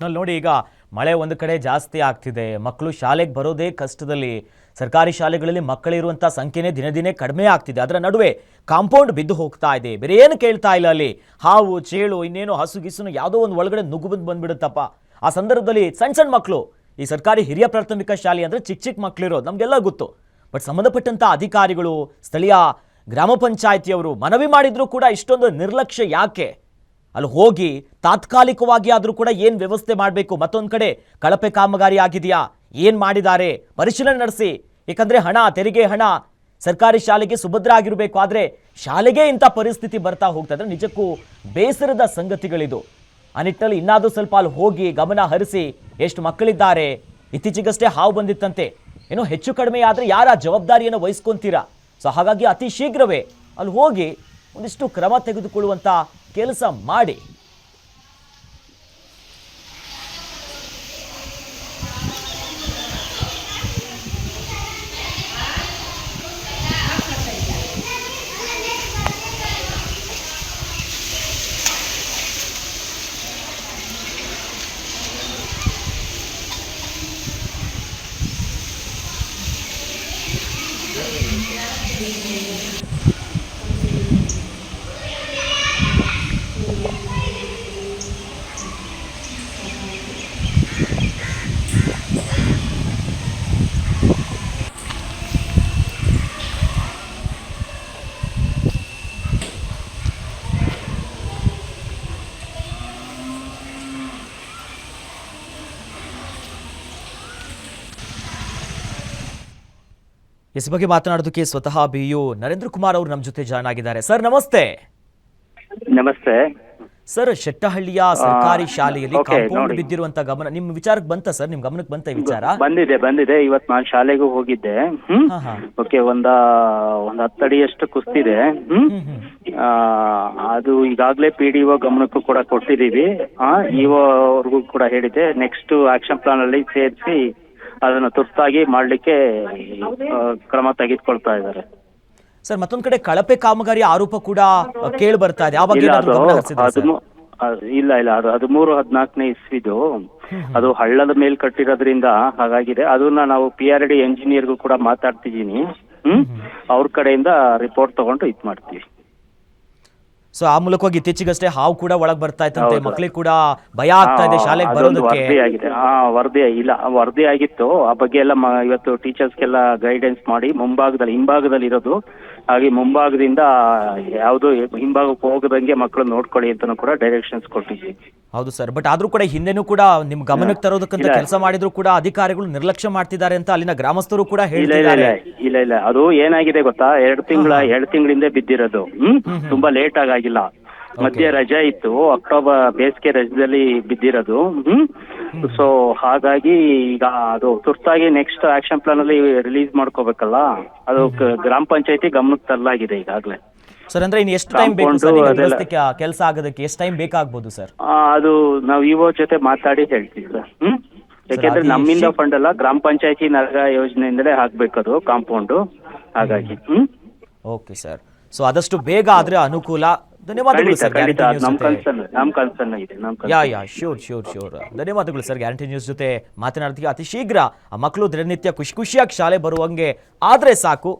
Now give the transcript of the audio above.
ಒಟ್ನಲ್ಲಿ ನೋಡಿ ಈಗ ಮಳೆ ಒಂದು ಕಡೆ ಜಾಸ್ತಿ ಆಗ್ತಿದೆ. ಮಕ್ಕಳು ಶಾಲೆಗೆ ಬರೋದೇ ಕಷ್ಟದಲ್ಲಿ. ಸರ್ಕಾರಿ ಶಾಲೆಗಳಲ್ಲಿ ಮಕ್ಕಳಿರುವಂಥ ಸಂಖ್ಯೆನೇ ದಿನ ದಿನೇ ಕಡಿಮೆ ಆಗ್ತಿದೆ. ಅದರ ನಡುವೆ ಕಾಂಪೌಂಡ್ ಬಿದ್ದು ಹೋಗ್ತಾ ಇದೆ. ಬೇರೆ ಏನು ಕೇಳ್ತಾ ಇಲ್ಲ ಅಲ್ಲಿ. ಹಾವು, ಚೇಳು, ಇನ್ನೇನು ಹಸು ಗಿಸುನು ಯಾವುದೋ ಒಂದು ಒಳಗಡೆ ನುಗ್ಗು ಬಂದು ಬಂದ್ಬಿಡುತ್ತಪ್ಪ. ಆ ಸಂದರ್ಭದಲ್ಲಿ ಸಣ್ಣ ಸಣ್ಣ ಮಕ್ಕಳು ಈ ಸರ್ಕಾರಿ ಹಿರಿಯ ಪ್ರಾಥಮಿಕ ಶಾಲೆ ಅಂದರೆ ಚಿಕ್ಕ ಚಿಕ್ಕ ಮಕ್ಕಳಿರೋದು ನಮಗೆಲ್ಲ ಗೊತ್ತು. ಬಟ್ ಸಂಬಂಧಪಟ್ಟಂಥ ಅಧಿಕಾರಿಗಳು, ಸ್ಥಳೀಯ ಗ್ರಾಮ ಪಂಚಾಯಿತಿಯವರು ಮನವಿ ಮಾಡಿದರೂ ಕೂಡ ಇಷ್ಟೊಂದು ನಿರ್ಲಕ್ಷ್ಯ ಯಾಕೆ? ಅಲ್ಲಿ ಹೋಗಿ ತಾತ್ಕಾಲಿಕವಾಗಿ ಆದರೂ ಕೂಡ ಏನು ವ್ಯವಸ್ಥೆ ಮಾಡಬೇಕು? ಮತ್ತೊಂದು ಕಡೆ ಕಳಪೆ ಕಾಮಗಾರಿ ಆಗಿದೆಯಾ? ಏನು ಮಾಡಿದ್ದಾರೆ? ಪರಿಶೀಲನೆ ನಡೆಸಿ. ಏಕೆಂದರೆ ಹಣ, ತೆರಿಗೆ ಹಣ ಸರ್ಕಾರಿ ಶಾಲೆಗೆ ಸುಭದ್ರ ಆಗಿರಬೇಕು. ಆದರೆ ಶಾಲೆಗೆ ಇಂಥ ಪರಿಸ್ಥಿತಿ ಬರ್ತಾ ಹೋಗ್ತಾ ಇದ್ರೆ ನಿಜಕ್ಕೂ ಬೇಸರದ ಸಂಗತಿಗಳಿದು. ಆ ನಿಟ್ಟಿನಲ್ಲಿ ಇನ್ನಾದರೂ ಸ್ವಲ್ಪ ಅಲ್ಲಿ ಹೋಗಿ ಗಮನ ಹರಿಸಿ ಎಷ್ಟು ಮಕ್ಕಳಿದ್ದಾರೆ, ಇತ್ತೀಚೆಗಷ್ಟೇ ಹಾವು ಬಂದಿತ್ತಂತೆ. ಏನೋ ಹೆಚ್ಚು ಕಡಿಮೆ ಆದರೆ ಯಾರ ಜವಾಬ್ದಾರಿಯನ್ನು ವಹಿಸ್ಕೊಂತೀರಾ? ಸೊ ಹಾಗಾಗಿ ಅತಿ ಶೀಘ್ರವೇ ಅಲ್ಲಿ ಹೋಗಿ ಒಂದಿಷ್ಟು ಕ್ರಮ ತೆಗೆದುಕೊಳ್ಳುವಂಥ ಕೆಲಸ ಮಾಡಿ. ಇಸ್ ಬಗ್ಗೆ ಮಾತನಾಡೋದಕ್ಕೆ ಸ್ವತಃ ಬಿ ಯು ನರೇಂದ್ರ ಕುಮಾರ್ ಅವರು ನಮ್ಮ ಜೊತೆ ಜಾಯ್ನ್ ಆಗಿದ್ದಾರೆ. ಸರ್ ನಮಸ್ತೆ. ನಮಸ್ತೆ. ಸರ್ ಶೆಟ್ಟಹಳ್ಳಿಯ ಸರ್ಕಾರಿ ಶಾಲೆಯಲ್ಲಿ ಕಾಂಪೌಂಡ್ ಬಿದ್ದಿರುವಂತ ಗಮನ ನಿಮ್ ವಿಚಾರಕ್ಕೆ ಬಂತ ಸರ್? ನಿಮ್ ಗಮನಕ್ಕೆ ಬಂತ ವಿಚಾರ? ಬಂದಿದೆ ಬಂದಿದೆ. ಇವತ್ ನಾನು ಶಾಲೆಗೂ ಹೋಗಿದ್ದೆ. ಓಕೆ ಒಂದ ಒಂದ್ ಹತ್ತಡಿಯಷ್ಟು ಕುಸ್ತಿದೆ. ಅದು ಈಗಾಗ್ಲೇ ಪಿ ಡಿ ಒ ಗಮನಕ್ಕೂ ಕೂಡ ಕೊಟ್ಟಿದೀವಿ ಇಒ ಅವ್ರಿಗೂ ಕೂಡ ಹೇಳಿದೆ ನೆಕ್ಸ್ಟ್ ಆಕ್ಷನ್ ಪ್ಲಾನ್ ಅಲ್ಲಿ ಸೇರಿಸಿ ಅದನ್ನ ತುರ್ತಾಗಿ ಮಾಡಲಿಕ್ಕೆ ಕ್ರಮ ತೆಗೆದುಕೊಳ್ತಾ ಇದ್ದಾರೆ. ಸರ್ ಮತ್ತೊಂದ್ ಕಡೆ ಕಳಪೆ ಕಾಮಗಾರಿ ಆರೋಪ ಕೂಡ ಕೇಳಿ ಬರ್ತಾ ಇದೆ. ಆ ಬಗ್ಗೆ ಇಲ್ಲ ಏನಾದ್ರು ಅದು ಗಮನ ಹರಿಸಿದ್ರಾ ಸರ್? ಹದಿಮೂ- ಅದು ಇಲ್ಲ ಇಲ್ಲ ಅದು ಹದಿಮೂರು ಹದಿನಾಲ್ಕನೇ ಇಸ್ವಿದು. ಅದು ಹಳ್ಳದ ಮೇಲ್ ಕಟ್ಟಿರೋದ್ರಿಂದ ಹಾಗಾಗಿದೆ. ಅದನ್ನ ನಾವು ಪಿ ಆರ್ ಡಿ ಎಂಜಿನಿಯರ್ಗೂ ಕೂಡ ಮಾತಾಡ್ತಿದ್ದೀನಿ. ಹ್ಮ್? ಅವ್ರ ಕಡೆಯಿಂದ ರಿಪೋರ್ಟ್ ತಗೊಂಡು ಇದ್ ಮಾಡ್ತೀವಿ. ಸೊ ಆ ಮೂಲಕವಾಗಿ ಇತ್ತೀಚೆಗಷ್ಟೇ ಹಾವು ಕೂಡ ಒಳಗ್ ಬರ್ತಾ ಇತ್ತಂತೆ. ಮಕ್ಳಿಗೆ ಕೂಡ ಭಯ ಆಗ್ತಾ ಇದೆ ಶಾಲೆಗೆ ಬರೋದಕ್ಕೆ. ವರದಿ ಆಗಿದೆ. ಆ ವರದಿ ಇಲ್ಲ ವರದಿ ಆಗಿತ್ತು. ಆ ಬಗ್ಗೆ ಎಲ್ಲ ಇವತ್ತು ಇವತ್ತು ಟೀಚರ್ಸ್ಗೆಲ್ಲ ಗೈಡೆನ್ಸ್ ಮಾಡಿ ಮುಂಭಾಗದಲ್ಲಿ ಹಿಂಭಾಗದಲ್ಲಿ ಇರೋದು. ಹಾಗೆ ಮುಂಭಾಗದಿಂದ ಯಾವುದು ಹಿಂಭಾಗಕ್ಕೆ ಹೋಗದಂಗೆ ಮಕ್ಕಳು ನೋಡ್ಕೊಳ್ಳಿ ಅಂತಾನು ಕೂಡ ಡೈರೆಕ್ಷನ್ಸ್ ಕೊಟ್ಟಿದ್ವಿ ಹೌದು ಸರ್. ಬಟ್ ಆದ್ರೂ ಕೂಡ ಹಿಂದೆನೂ ಕೂಡ ನಿಮ್ ಗಮನಕ್ಕೆ ತರೋದಕ್ಕಂತ. ಕೆಲಸ ಮಾಡಿದ್ರು ಕೂಡ ಅಧಿಕಾರಿಗಳು ನಿರ್ಲಕ್ಷ್ಯ ಮಾಡ್ತಿದ್ದಾರೆ ಅಂತ ಅಲ್ಲಿನ ಗ್ರಾಮಸ್ಥರು ಕೂಡ ಹೇಳಿದ್ದಾರೆ ಇಲ್ಲ ಇಲ್ಲ ಹೇಳ್ತಿದ್ದಾರೆ. ಇಲ್ಲ ಇಲ್ಲ ಅದು ಏನಾಗಿದೆ ಗೊತ್ತಾ? ಎರಡು ತಿಂಗಳ ಎರಡು ತಿಂಗಳಿಂದ ಬಿದ್ದಿರೋದು. ಹ್ಮ್? ತುಂಬಾ ಲೇಟ್ ಆಗಾಗಿಲ್ಲ ಮಧ್ಯೆ ರಜೆ ಇತ್ತು ಅಕ್ಟೋಬರ್ ಬೇಸಿಗೆ ರಜದಲ್ಲಿ ಬಿದ್ದಿರೋದು. ಹ್ಮ್? ಸೊ ಹಾಗಾಗಿ ಈಗ ಅದು ತುರ್ತಾಗಿ ನೆಕ್ಸ್ಟ್ ಆಕ್ಷನ್ ಪ್ಲಾನ್ ಅಲ್ಲಿ ರಿಲೀಸ್ ಮಾಡ್ಕೋಬೇಕಲ್ಲ? ಅದು ಗ್ರಾಮ ಪಂಚಾಯತಿ ಗಮನಕ್ಕೆ ತರಲಾಗಿದೆ ಈಗಾಗಲೇ. ಸರ್ ಅಂದ್ರೆ ಇನ್ನು ಎಷ್ಟು ಟೈಮ್ ಬೇಕು ಕೆಲಸ ಆಗೋದಕ್ಕೆ? ಎಷ್ಟು ಟೈಮ್ ಬೇಕಾಗಬಹುದು ಸರ್ ಅದು ನಾವು ಇಒ ಜೊತೆ ಮಾತಾಡಿ ಹೇಳ್ತೀವಿ ಸರ್ ಹ್ಮ್? ಯಾಕೆಂದ್ರೆ ನಮ್ಮಿಂದ ಫಂಡ್ ಅಲ್ಲ ಗ್ರಾಮ ಪಂಚಾಯತಿ ನಗರ ಯೋಜನೆಯಿಂದಲೇ ಹಾಕ್ಬೇಕದು ಕಾಂಪೌಂಡ್ ಹಾಗಾಗಿ. ಹ್ಮ್? ಓಕೆ ಸರ್ ಸೊ ಆದಷ್ಟು ಬೇಗ ಆದ್ರೆ ಅನುಕೂಲ ಧನ್ಯವಾದಗಳು ಸರ್ ಖಂಡಿತ ಗ್ಯಾರಂಟಿ ಅದು ಕನ್ಸರ್ನ್ ಕನ್ಸರ್ನ್ ಇದೆ yeah yeah sure sure sure ಧನ್ಯವಾದಗಳು ಸರ್ ಗ್ಯಾರಂಟಿ ನ್ಯೂಸ್ ಜೊತೆ ಮಾತನಾಡ್ತೀವಿ. ಅತಿ ಶೀಘ್ರ ಆ ಮಕ್ಕಳು ದಿನನಿತ್ಯ ಖುಷಿ ಖುಷಿಯಾಗಿ ಶಾಲೆ ಬರುವಂಗೆ. ಆದ್ರೆ ಸಾಕು